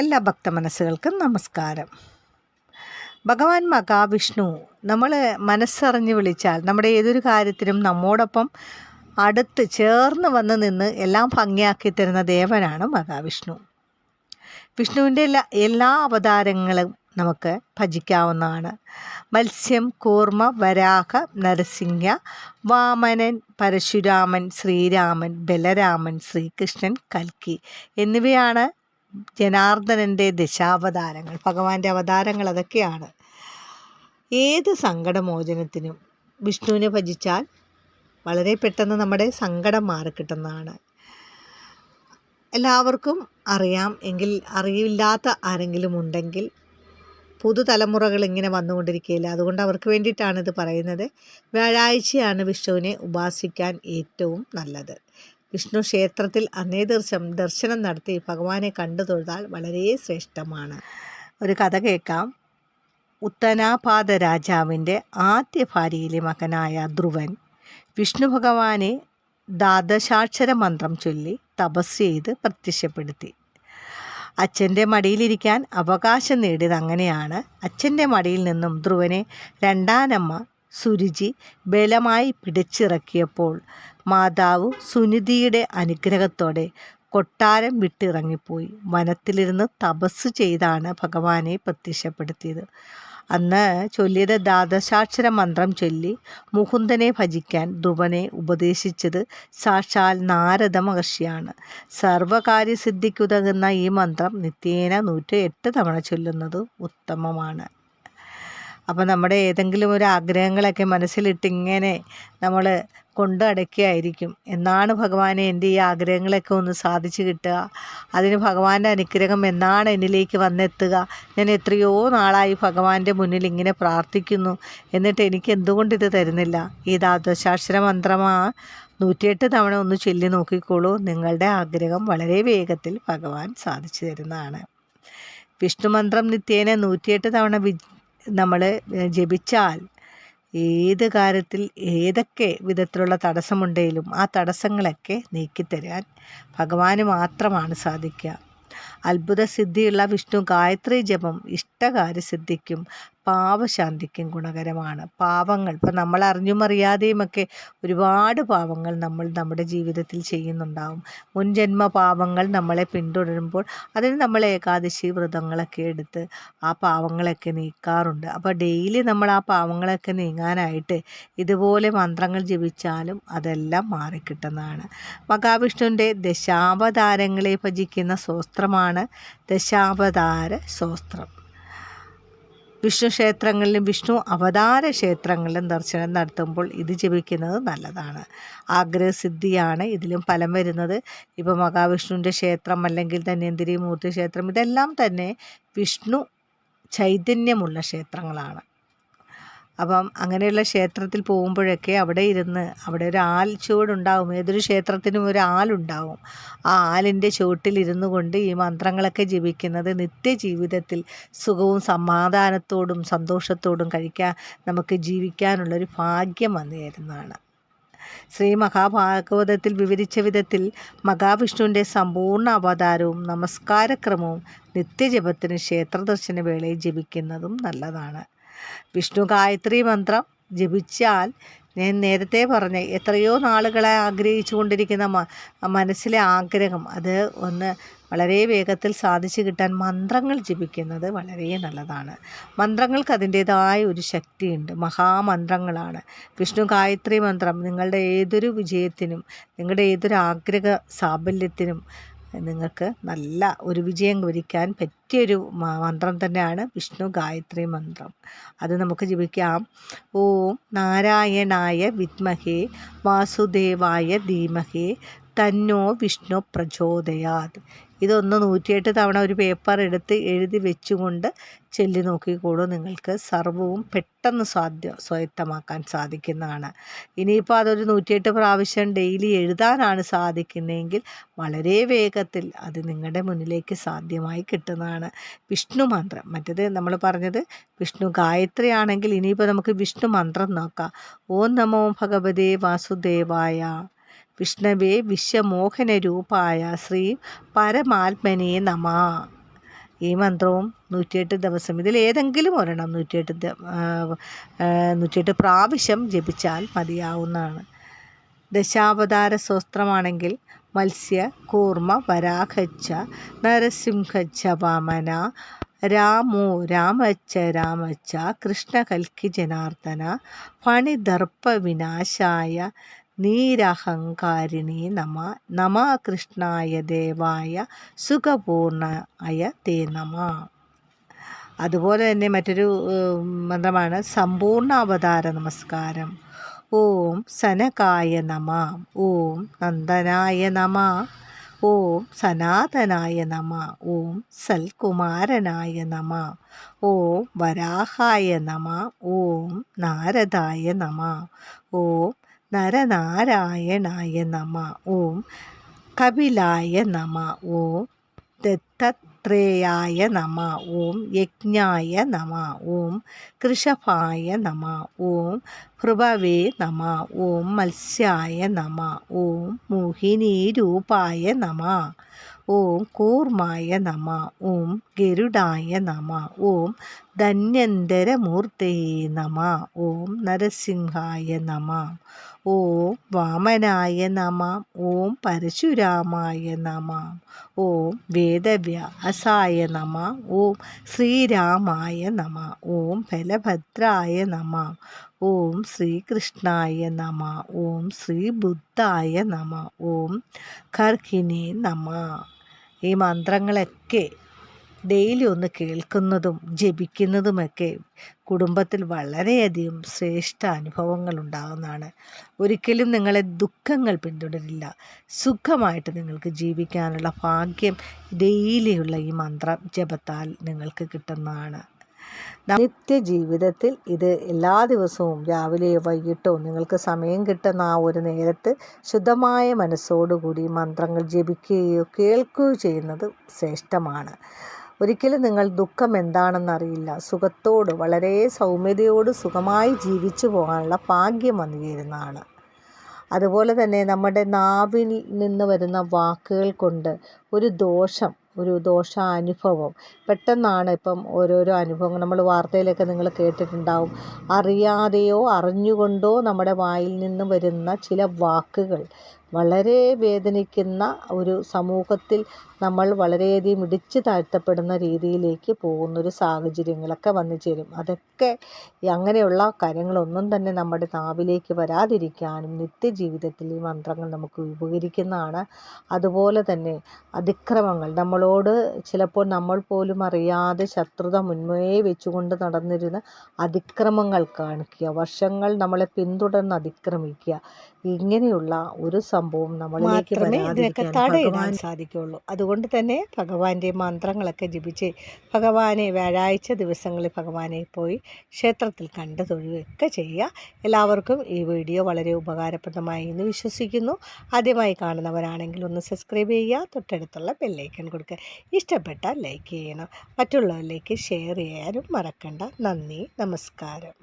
എല്ലാ ഭക്ത മനസ്സുകൾക്കും നമസ്കാരം. ഭഗവാൻ മഹാവിഷ്ണു നമ്മൾ മനസ്സറിഞ്ഞ് വിളിച്ചാൽ നമ്മുടെ ഏതൊരു കാര്യത്തിനും നമ്മോടൊപ്പം അടുത്ത് ചേർന്ന് വന്ന് നിന്ന് എല്ലാം ഭംഗിയാക്കി തരുന്ന ദേവനാണ് മഹാവിഷ്ണു. വിഷ്ണുവിന്റെ എല്ലാ എല്ലാ അവതാരങ്ങളും നമുക്ക് ഭജിക്കാവുന്നതാണ്. മത്സ്യം കൂർമ്മ വരാഹ നരസിംഹ വാമനൻ പരശുരാമൻ ശ്രീരാമൻ ബലരാമൻ ശ്രീകൃഷ്ണൻ കൽക്കി എന്നിവയാണ് ജനാർദ്ദനന്റെ ദശാവതാരങ്ങൾ ഭഗവാന്റെ അവതാരങ്ങൾ അതൊക്കെയാണ്. ഏത് സങ്കടമോചനത്തിനും വിഷ്ണുവിനെ ഭജിച്ചാൽ വളരെ പെട്ടെന്ന് നമ്മുടെ സങ്കടം മാറിക്കിട്ടുന്നതാണ് എല്ലാവർക്കും അറിയാം എങ്കിൽ അറിയില്ലാത്ത ആരെങ്കിലും ഉണ്ടെങ്കിൽ പുതുതലമുറകൾ ഇങ്ങനെ വന്നുകൊണ്ടിരിക്കുകയില്ല. അതുകൊണ്ട് അവർക്ക് വേണ്ടിയിട്ടാണ് ഇത് പറയുന്നത്. വ്യാഴാഴ്ചയാണ് വിഷ്ണുവിനെ ഉപാസിക്കാൻ ഏറ്റവും നല്ലത്. വിഷ്ണു ക്ഷേത്രത്തിൽ അന്നേ ദിവസം ദർശനം നടത്തി ഭഗവാനെ കണ്ടു തൊഴുതാൽ വളരെ ശ്രേഷ്ഠമാണ്. ഒരു കഥ കേൾക്കാം. ഉത്തനാപാത രാജാവിന്റെ ആദ്യ ഭാര്യയിലെ മകനായ ധ്രുവൻ വിഷ്ണു ഭഗവാനെ ദ്വാദശാക്ഷര മന്ത്രം ചൊല്ലി തപസ് ചെയ്ത് പ്രത്യക്ഷപ്പെടുത്തി. അച്ഛന്റെ മടിയിലിരിക്കാൻ അവകാശം നേടിയത് അങ്ങനെയാണ്. അച്ഛന്റെ മടിയിൽ നിന്നും ധ്രുവനെ രണ്ടാനമ്മ സുരുചി ബലമായി പിടിച്ചിറക്കിയപ്പോൾ മാതാവ് സുനിധിയുടെ അനുഗ്രഹത്തോടെ കൊട്ടാരം വിട്ടിറങ്ങിപ്പോയി. വനത്തിലിരുന്ന് തപസ് ചെയ്താണ് ഭഗവാനെ പ്രത്യക്ഷപ്പെടുത്തിയത്. അന്ന് ചൊല്ലിയത് ദ്വാദശാക്ഷര മന്ത്രം ചൊല്ലി മുകുന്ദനെ ഭജിക്കാൻ ധ്രുവനെ ഉപദേശിച്ചത് സാക്ഷാൽ നാരദ മഹർഷിയാണ്. സർവകാര്യസിദ്ധിക്കുതകുന്ന ഈ മന്ത്രം നിത്യേന നൂറ്റി എട്ട് തവണ ചൊല്ലുന്നത് ഉത്തമമാണ്. അപ്പോൾ നമ്മുടെ ഏതെങ്കിലും ഒരു ആഗ്രഹങ്ങളൊക്കെ മനസ്സിലിട്ട് ഇങ്ങനെ നമ്മൾ കൊണ്ട് അടയ്ക്കുകയായിരിക്കും എന്നാണ് ഭഗവാനെ എന്റെ ഈ ആഗ്രഹങ്ങളൊക്കെ ഒന്ന് സാധിച്ചു കിട്ടുക. അതിന് ഭഗവാന്റെ അനുഗ്രഹം എന്നാണ് എന്നിലേക്ക് വന്നെത്തുക. ഞാൻ എത്രയോ നാളായി ഭഗവാന്റെ മുന്നിൽ ഇങ്ങനെ പ്രാർത്ഥിക്കുന്നു. എന്നിട്ട് എനിക്ക് എന്തുകൊണ്ട് ഇത് തരുന്നില്ല? ഈ ധാതുശാസ്ത്ര മന്ത്രമാ നൂറ്റിയെട്ട് തവണ ഒന്ന് ചൊല്ലി നോക്കിക്കോളൂ. നിങ്ങളുടെ ആഗ്രഹം വളരെ വേഗത്തിൽ ഭഗവാൻ സാധിച്ചു തരുന്നതാണ്. വിഷ്ണുമന്ത്രം നിത്യേന നൂറ്റിയെട്ട് തവണ വി നമ്മൾ ജപിച്ചാൽ ഏത് കാര്യത്തിൽ ഏതൊക്കെ വിധത്തിലുള്ള തടസ്സമുണ്ടെങ്കിലും ആ തടസ്സങ്ങളൊക്കെ നീക്കിത്തരാൻ ഭഗവാന് മാത്രമാണ് സാധിക്കുക. അത്ഭുത സിദ്ധിയുള്ള വിഷ്ണു ഗായത്രി ജപം ഇഷ്ടകാര്യസിദ്ധിക്കും. പാവശാന്തിക്കും ഗുണകരമാണ്. പാപങ്ങൾ ഇപ്പം നമ്മൾ അറിഞ്ഞും അറിയാതെയുമൊക്കെ ഒരുപാട് പാപങ്ങൾ നമ്മൾ നമ്മുടെ ജീവിതത്തിൽ ചെയ്യുന്നുണ്ടാവും. മുൻജന്മ പാപങ്ങൾ നമ്മളെ പിന്തുടരുമ്പോൾ അതിന് നമ്മൾ ഏകാദശി വ്രതങ്ങളൊക്കെ എടുത്ത് ആ പാവങ്ങളൊക്കെ നീക്കാറുണ്ട്. അപ്പോൾ ഡെയിലി നമ്മൾ ആ പാവങ്ങളൊക്കെ നീങ്ങാനായിട്ട് ഇതുപോലെ മന്ത്രങ്ങൾ ജപിച്ചാലും അതെല്ലാം മാറിക്കിട്ടുന്നതാണ്. മഹാവിഷ്ണുവിന്റെ ദശാവതാരങ്ങളെ ഭജിക്കുന്ന സ്വസ്ത്രമാണ് ദശാവതാര സ്വസ്ത്രം വിഷ്ണു ക്ഷേത്രങ്ങളിലും വിഷ്ണു അവതാര ക്ഷേത്രങ്ങളിലും ദർശനം നടത്തുമ്പോൾ ഇത് ജപിക്കുന്നത് നല്ലതാണ്. ആഗ്രഹസിദ്ധിയാണ് ഇതിലും ഫലം വരുന്നത്. ഇപ്പോൾ മഹാവിഷ്ണുവിന്റെ ക്ഷേത്രം അല്ലെങ്കിൽ ധന്വന്തിരി മൂർത്തി ക്ഷേത്രം ഇതെല്ലാം തന്നെ വിഷ്ണു ചൈതന്യമുള്ള ക്ഷേത്രങ്ങളാണ്. അപ്പം അങ്ങനെയുള്ള ക്ഷേത്രത്തിൽ പോകുമ്പോഴൊക്കെ അവിടെ ഇരുന്ന് അവിടെ ഒരു ആൽ ചുവടുണ്ടാവും. ഏതൊരു ക്ഷേത്രത്തിനും ഒരു ആലുണ്ടാവും ആ ആലിന്റെ ചുവട്ടിലിരുന്നു കൊണ്ട് ഈ മന്ത്രങ്ങളൊക്കെ ജപിക്കുന്നത് നിത്യജീവിതത്തിൽ സുഖവും സമാധാനത്തോടും സന്തോഷത്തോടും കഴിക്കാൻ നമുക്ക് ജീവിക്കാനുള്ളൊരു ഭാഗ്യം വന്നു തരുന്നതാണ് ശ്രീ മഹാഭാഗവതത്തിൽ വിവരിച്ച വിധത്തിൽ മഹാവിഷ്ണുവിന്റെ സമ്പൂർണ അവതാരവും നമസ്കാരക്രമവും നിത്യജപത്തിന് ക്ഷേത്രദർശന വേളയിൽ ജപിക്കുന്നതും നല്ലതാണ്. വിഷ്ണു ഗായത്രി മന്ത്രം ജപിച്ചാൽ ഞാൻ നേരത്തെ പറഞ്ഞ എത്രയോ നാളുകളെ ആഗ്രഹിച്ചു കൊണ്ടിരിക്കുന്ന മനസ്സിലെ ആഗ്രഹം. അത് ഒന്ന് വളരെ വേഗത്തിൽ സാധിച്ചു കിട്ടാൻ മന്ത്രങ്ങൾ ജപിക്കുന്നത് വളരെ നല്ലതാണ്. മന്ത്രങ്ങൾക്ക് അതിന്റേതായ ഒരു ശക്തിയുണ്ട്. മഹാമന്ത്രങ്ങളാണ്. വിഷ്ണു ഗായത്രി മന്ത്രം നിങ്ങളുടെ ഏതൊരു വിജയത്തിനും നിങ്ങളുടെ ഏതൊരു ആഗ്രഹ സാഫല്യത്തിനും നിങ്ങൾക്ക് നല്ല ഒരു വിജയം വരിക്കാൻ പറ്റിയൊരു മന്ത്രം തന്നെയാണ് വിഷ്ണു ഗായത്രി മന്ത്രം. അത് നമുക്ക് ജപിക്കാം ഓം നാരായണായ വിദ്മഹേ വാസുദേവായ ധീമഹേ തന്നോ വിഷ്ണു പ്രചോദയാത്. ഇതൊന്ന് നൂറ്റിയെട്ട് തവണ ഒരു പേപ്പർ എടുത്ത് എഴുതി വെച്ചുകൊണ്ട് ചെല്ലി നോക്കിക്കോളൂ. നിങ്ങൾക്ക് സർവവും പെട്ടെന്ന് സാധ്യ സ്വായത്തമാക്കാൻ സാധിക്കുന്നതാണ്. ഇനിയിപ്പോൾ അതൊരു നൂറ്റിയെട്ട് പ്രാവശ്യം ഡെയിലി എഴുതാനാണ് സാധിക്കുന്നതെങ്കിൽ വളരെ വേഗത്തിൽ അത് നിങ്ങളുടെ മുന്നിലേക്ക് സാധ്യമായി കിട്ടുന്നതാണ്. വിഷ്ണു മന്ത്രം. മറ്റേത് നമ്മൾ പറഞ്ഞത് വിഷ്ണു ഗായത്രി ആണെങ്കിൽ ഇനിയിപ്പോൾ നമുക്ക് വിഷ്ണു മന്ത്രം നോക്കാം. ഓം നമോ ഭഗവതേ വാസുദേവായ. വിഷ്ണവേ വിശ്വമോഹന രൂപായ ശ്രീ പരമാത്മനെ നമ. ഈ മന്ത്രവും നൂറ്റിയെട്ട് ദിവസം. ഇതിൽ ഏതെങ്കിലും ഒരെണ്ണം നൂറ്റിയെട്ട് നൂറ്റിയെട്ട് പ്രാവശ്യം ജപിച്ചാൽ മതിയാവുന്നതാണ്. ദശാവതാര സ്വസ്ത്രമാണെങ്കിൽ മത്സ്യ കൂർമ്മ വരാഹച്ച നരസിംഹച്ച വാമന രാമോ രാമച്ച രാമച്ച കൃഷ്ണ കൽക്കി ജനാർദ്ദന ഫണിദർപ്പ വിനാശായ നീരഹങ്കാരിണി നമ നമ കൃഷ്ണായ ദേവായ സുഖപൂർണായ തേ നമ. അതുപോലെ തന്നെ മറ്റൊരു മന്ത്രമാണ് സമ്പൂർണ അവതാര നമസ്കാരം. ഓം സനകായ നമ ഓം നന്ദനായ നമ ഓം സനാതനായ നമ ഓം സൽകുമാരനായ നമ ഓം വരാഹായ നമ ഓം നാരദായ നമ ഓം നരനാരായണായ നമ. ഓം കപിലായ നമ. ഓം ദത്തത്രേയായ നമ. ഓം യജ്ഞായ നമ. ഓം കൃഷഭായ നമ. ഓം ഭൃഭവേ നമ. ഓം മത്സ്യായ നമ. ഓം മോഹിനീരൂപായ നമ. ഓം കൂർമായ നമ ഓം ഗരുഡായ നമ ഓം ധന്യന്തരമൂർത്തയേ നമ ഓം നരസിംഹായ നമ ഓം വാമനായ നമ ഓം പരശുരാമായ നമ ഓം വേദവ്യാസായ നമ ഓം ശ്രീരാമായ നമ ഓം ബലഭദ്രായ നമ ഓം ശ്രീകൃഷ്ണായ നമ ഓം ശ്രീബുദ്ധായ നമ ഓം ഖർഹിനെ നമ ഈ മന്ത്രങ്ങളൊക്കെ ഡെയിലി ഒന്ന് കേൾക്കുന്നതും ജപിക്കുന്നതുമൊക്കെ കുടുംബത്തിൽ വളരെയധികം ശ്രേഷ്ഠ അനുഭവങ്ങൾ ഉണ്ടാകുന്നതാണ് ഒരിക്കലും നിങ്ങളെ ദുഃഖങ്ങൾ പിന്തുടരില്ല. സുഖമായിട്ട് നിങ്ങൾക്ക് ജീവിക്കാനുള്ള ഭാഗ്യം ഡെയിലിയുള്ള ഈ മന്ത്രം ജപത്താൽ നിങ്ങൾക്ക് കിട്ടുന്നതാണ്. നിത്യജീവിതത്തിൽ ഇത് എല്ലാ ദിവസവും രാവിലെയോ വൈകിട്ടോ നിങ്ങൾക്ക് സമയം കിട്ടുന്ന ആ ഒരു നേരത്ത് ശുദ്ധമായ മനസ്സോടുകൂടി മന്ത്രങ്ങൾ ജപിക്കുകയോ കേൾക്കുകയോ ചെയ്യുന്നത് ശ്രേഷ്ഠമാണ്. ഒരിക്കലും നിങ്ങൾ ദുഃഖം എന്താണെന്നറിയില്ല. സുഖത്തോട് വളരെ സൗമ്യതയോട് സുഖമായി ജീവിച്ചു പോകാനുള്ള ഭാഗ്യം വന്നു ചേരുന്നതാണ്. അതുപോലെ തന്നെ നമ്മുടെ നാവിൽ നിന്ന് വരുന്ന വാക്കുകൾ കൊണ്ട് ഒരു ദോഷം ഒരു ദോഷ അനുഭവം പെട്ടെന്നാണ് ഇപ്പം ഓരോരോ അനുഭവങ്ങൾ. നമ്മൾ വാർത്തയിലൊക്കെ നിങ്ങൾ കേട്ടിട്ടുണ്ടാവും. അറിയാതെയോ അറിഞ്ഞുകൊണ്ടോ നമ്മുടെ വായിൽ നിന്ന് വരുന്ന ചില വാക്കുകൾ. വളരെ വേദനിക്കുന്ന ഒരു സമൂഹത്തിൽ നമ്മൾ വളരെയധികം ഇടിച്ചു താഴ്ത്തപ്പെടുന്ന രീതിയിലേക്ക് പോകുന്നൊരു സാഹചര്യങ്ങളൊക്കെ വന്നു ചേരും. അതൊക്കെ അങ്ങനെയുള്ള കാര്യങ്ങളൊന്നും തന്നെ നമ്മുടെ നാവിലേക്ക് വരാതിരിക്കാനും നിത്യജീവിതത്തിൽ ഈ മന്ത്രങ്ങൾ നമുക്ക് ഉപകരിക്കുന്നതാണ്. അതുപോലെ തന്നെ അതിക്രമങ്ങൾ. നമ്മളോട് ചിലപ്പോൾ നമ്മൾ പോലും അറിയാതെ ശത്രുത മുൻമേ വെച്ചുകൊണ്ട് നടന്നിരുന്ന അതിക്രമങ്ങൾ കാണിക്കുക. വർഷങ്ങൾ നമ്മളെ പിന്തുടർന്ന് അതിക്രമിക്കുക. ഇങ്ങനെയുള്ള ഒരു സംഭവം നമ്മളിലേക്ക് ഇതിനൊക്കെ തടയിടാൻ സാധിക്കുള്ളൂ അതുകൊണ്ട് തന്നെ ഭഗവാന്റെ മന്ത്രങ്ങളൊക്കെ ജപിച്ച് ഭഗവാനെ വ്യാഴാഴ്ച ദിവസങ്ങളിൽ ഭഗവാനെ പോയി ക്ഷേത്രത്തിൽ കണ്ടു തൊഴുകയൊക്കെ ചെയ്യുക. എല്ലാവർക്കും ഈ വീഡിയോ വളരെ ഉപകാരപ്രദമായി എന്ന് വിശ്വസിക്കുന്നു. ആദ്യമായി കാണുന്നവരാണെങ്കിൽ ഒന്ന് സബ്സ്ക്രൈബ് ചെയ്യുക തൊട്ടടുത്തുള്ള ബെല്ലൈക്കൺ കൊടുക്കുക. ഇഷ്ടപ്പെട്ടാൽ ലൈക്ക് ചെയ്യണം. മറ്റുള്ളവരിലേക്ക് ഷെയർ ചെയ്യാനും മറക്കണ്ട. നന്ദി നമസ്കാരം.